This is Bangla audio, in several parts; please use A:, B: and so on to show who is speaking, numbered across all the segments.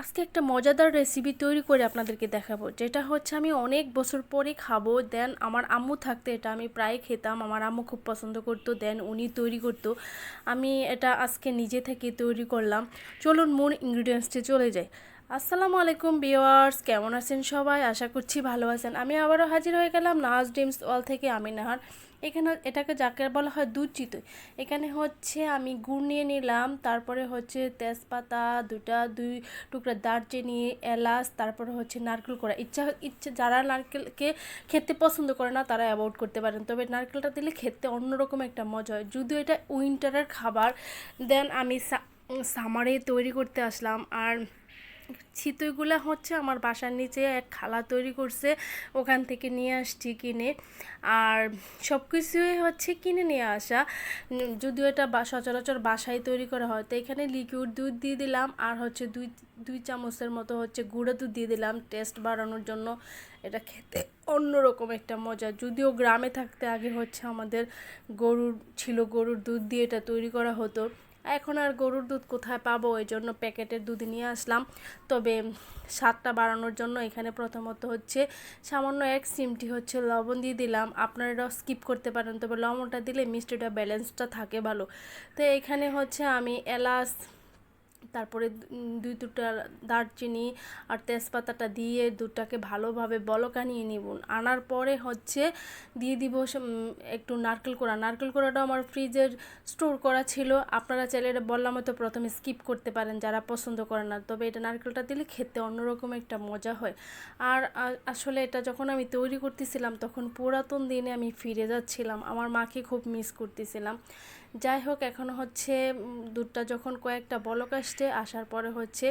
A: আজকে একটা মজাদার রেসিপি তৈরি করে আপনাদেরকে দেখাবো। যেটা হচ্ছে আমি অনেক বছর পরে খাব দেন আমার আম্মু থাকতে এটা আমি প্রায় খেতাম, আমার আম্মু খুব পছন্দ করতো দেন উনি তৈরি করতো। আমি এটা আজকে নিজে থেকে তৈরি করলাম। চলুন মূল ইনগ্রিডিয়েন্টসটি চলে যাই। আসসালামু আলাইকুম বিওয়ার্স কেমন আছেন সবাই? আশা করছি ভালো আছেন। আমি আবারও হাজির হয়ে গেলাম নাহাজ ডিমস ওয়াল থেকে আমি নাহার। এখানে এটাকে যাকে বলা হয় দুধ চিতই। এখানে হচ্ছে আমি গুড় নিয়ে নিলাম, তারপরে হচ্ছে তেজপাতা দুটা, দুই টুকরা দারচিনি, এলাচ, তারপরে হচ্ছে নারকেল করা ইচ্ছা ইচ্ছা, যারা নারকেলকে খেতে পছন্দ করে না, তারা অ্যাভয়েড করতে পারেন। তবে নারকেলটা দিলে খেতে অন্যরকম একটা মজা হয়। যদিও এটা উইন্টারের খাবার দেন আমি সামারে তৈরি করতে আসলাম। আর ছিতুইগুলো হচ্ছে আমার বাসার নিচে এক খালা তৈরি করছে, ওখান থেকে নিয়ে আসছি কিনে। আর সব কিছুই হচ্ছে কিনে নিয়ে আসা। যদিও এটা সচরাচর বাসায় তৈরি করা হয়, তো এখানে লিকুইড দুধ দিয়ে দিলাম, আর হচ্ছে দুই দুই চামচের মতো হচ্ছে গুঁড়ো দুধ দিয়ে দিলাম, টেস্ট বাড়ানোর জন্য। এটা খেতে অন্যরকম একটা মজা। যদিও গ্রামে থাকতে আগে হচ্ছে আমাদের গরুর, ছিল গরুর দুধ দিয়ে এটা তৈরি করা হতো। এখন আর গরুর দুধ কোথায় পাবো? ওই জন্য প্যাকেটের দুধ নিয়ে আসলাম। তবে স্বাদটা বাড়ানোর জন্য এখানে প্রথমত হচ্ছে সামান্য এক সিমটি হচ্ছে লবণ দিয়ে দিলাম। আপনারা স্কিপ করতে পারেন, তবে লবণটা দিলে মিষ্টিটা ব্যালেন্সটা থাকে ভালো। তো এখানে হচ্ছে আমি এলাচ তারপরে দুই দুটা দারচিনি আর তেজপাতাটা দিয়ে দুধটাকে ভালোভাবে বলক আনিয়ে আনার পরে হচ্ছে দিয়ে দিব একটু নারকেল কোড়া। নারকেল কোড়াটা আমার ফ্রিজের স্টোর করা ছিল। আপনারা চাইলে এটা বললাম হয়তো প্রথমে স্কিপ করতে পারেন যারা পছন্দ করেন না। তবে এটা নারকেলটা দিলে খেতে অন্যরকম একটা মজা হয়। আর আসলে এটা যখন আমি তৈরি করতেছিলাম, তখন পুরাতন দিনে আমি ফিরে যাচ্ছিলাম। আমার মাকে খুব মিস করতেছিলাম। যাই হোক এখন হচ্ছে দুধটা যখন কয়েকটা বলক আসছে, আসার পরে হচ্ছে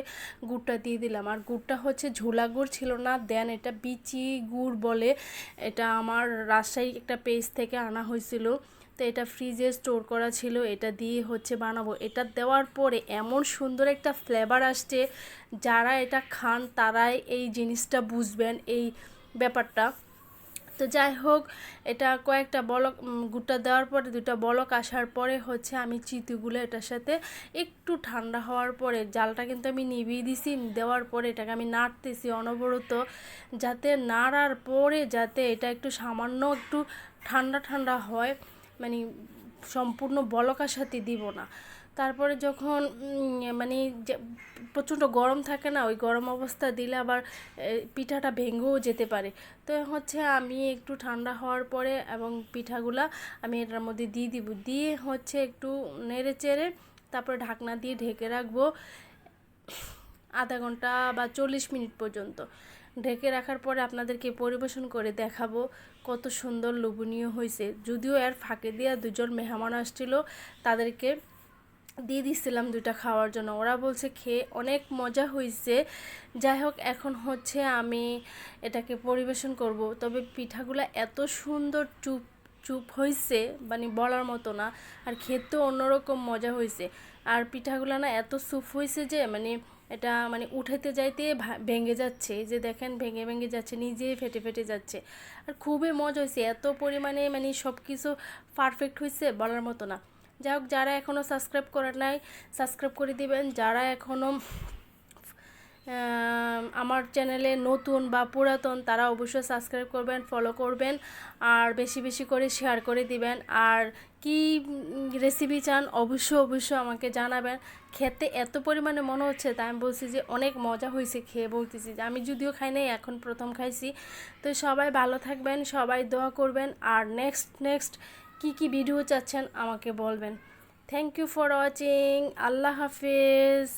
A: গুড়টা দিয়ে দিলাম। আর গুড়টা হচ্ছে ঝোলা গুড় ছিল না, দেন এটা বিচি গুড় বলে, এটা আমার রাজশাহী একটা পেজ থেকে আনা হয়েছিল। তো এটা ফ্রিজে স্টোর করা ছিল, এটা দিয়ে হচ্ছে বানাবো। এটা দেওয়ার পরে এমন সুন্দর একটা ফ্লেভার আসছে, যারা এটা খান তারাই এই জিনিসটা বুঝবেন, এই ব্যাপারটা। তো যাই হোক, এটা কয়েকটা বলক গুড়টা দেওয়ার পরে দুটা বলক আসার পরে হচ্ছে আমি চিতুগুলো এটার সাথে একটু ঠান্ডা হওয়ার পরে, জালটা কিন্তু আমি নিভিয়ে দিছি, দেওয়ার পরে এটাকে আমি নাড়তেছি অনবরত, যাতে নাড়ার পরে যাতে এটা একটু সামান্য একটু ঠান্ডা ঠান্ডা হয় মানে সম্পূর্ণ বলকার সাথে দিব না। তারপরে যখন মানে প্রচণ্ড গরম থাকে না, ওই গরম অবস্থা দিলে আবার পিঠাটা ভেঙেও যেতে পারে। তো হচ্ছে আমি একটু ঠান্ডা হওয়ার পরে এবং পিঠাগুলা আমি এটার মধ্যে দিয়ে দিব। দিয়ে হচ্ছে একটু নেড়ে চেড়ে তারপরে ঢাকনা দিয়ে ঢেকে রাখব আধা ঘণ্টা বা চল্লিশ মিনিট পর্যন্ত। ঢেকে রাখার পরে আপনাদেরকে পরিবেশন করে দেখাবো কত সুন্দর লোভনীয় হয়েছে যদিও এর ফাঁকে দিয়ে দুজন মেহমান আসছিল, তাদেরকে দিয়ে দিচ্ছিলাম দুটা খাওয়ার জন্য। ওরা বলছে, খেয়ে অনেক মজা হয়েছে যাই হোক, এখন হচ্ছে আমি এটাকে পরিবেশন করব। তবে পিঠাগুলো এত সুন্দর চুপ চুপ হয়েছে মানে বলার মতো না। আর খেতেও অন্যরকম মজা হয়েছে আর পিঠাগুলো না এত সুপ হয়েছে যে মানে এটা মানে উঠাইতে যাইতে ভেঙে যাচ্ছে। যে দেখেন, ভেঙে ভেঙে যাচ্ছে নিজেই ফেটে ফেটে যাচ্ছে। আর খুবই মজা হয়েছে এত পরিমাণে মানে সব কিছু পারফেক্ট হয়েছে বলার মতো না। যাই হোক যারা এখনও সাবস্ক্রাইব করেন নাই সাবস্ক্রাইব করে দিবেন। যারা এখনও আমার চ্যানেলে নতুন বা পুরাতন, তারা অবশ্যই সাবস্ক্রাইব করবেন ফলো করবেন, আর বেশি বেশি করে শেয়ার করে দিবেন। আর কি রেসিপি চান, অবশ্যই অবশ্যই আমাকে জানাবেন। খেতে এত পরিমাণে মনে হচ্ছে, তাই আমি বলছি যে অনেক মজা হয়েছে খেয়ে বলতেছি যে। আমি যদিও খাই নাই, এখন প্রথম খাইছি। তো সবাই ভালো থাকবেন, সবাই দোয়া করবেন। আর নেক্সট নেক্সট কি কি ভিডিও চাচ্ছেন আমাকে বলবেন। থ্যাংক ইউ ফর ওয়াচিং আল্লাহ হাফিজ।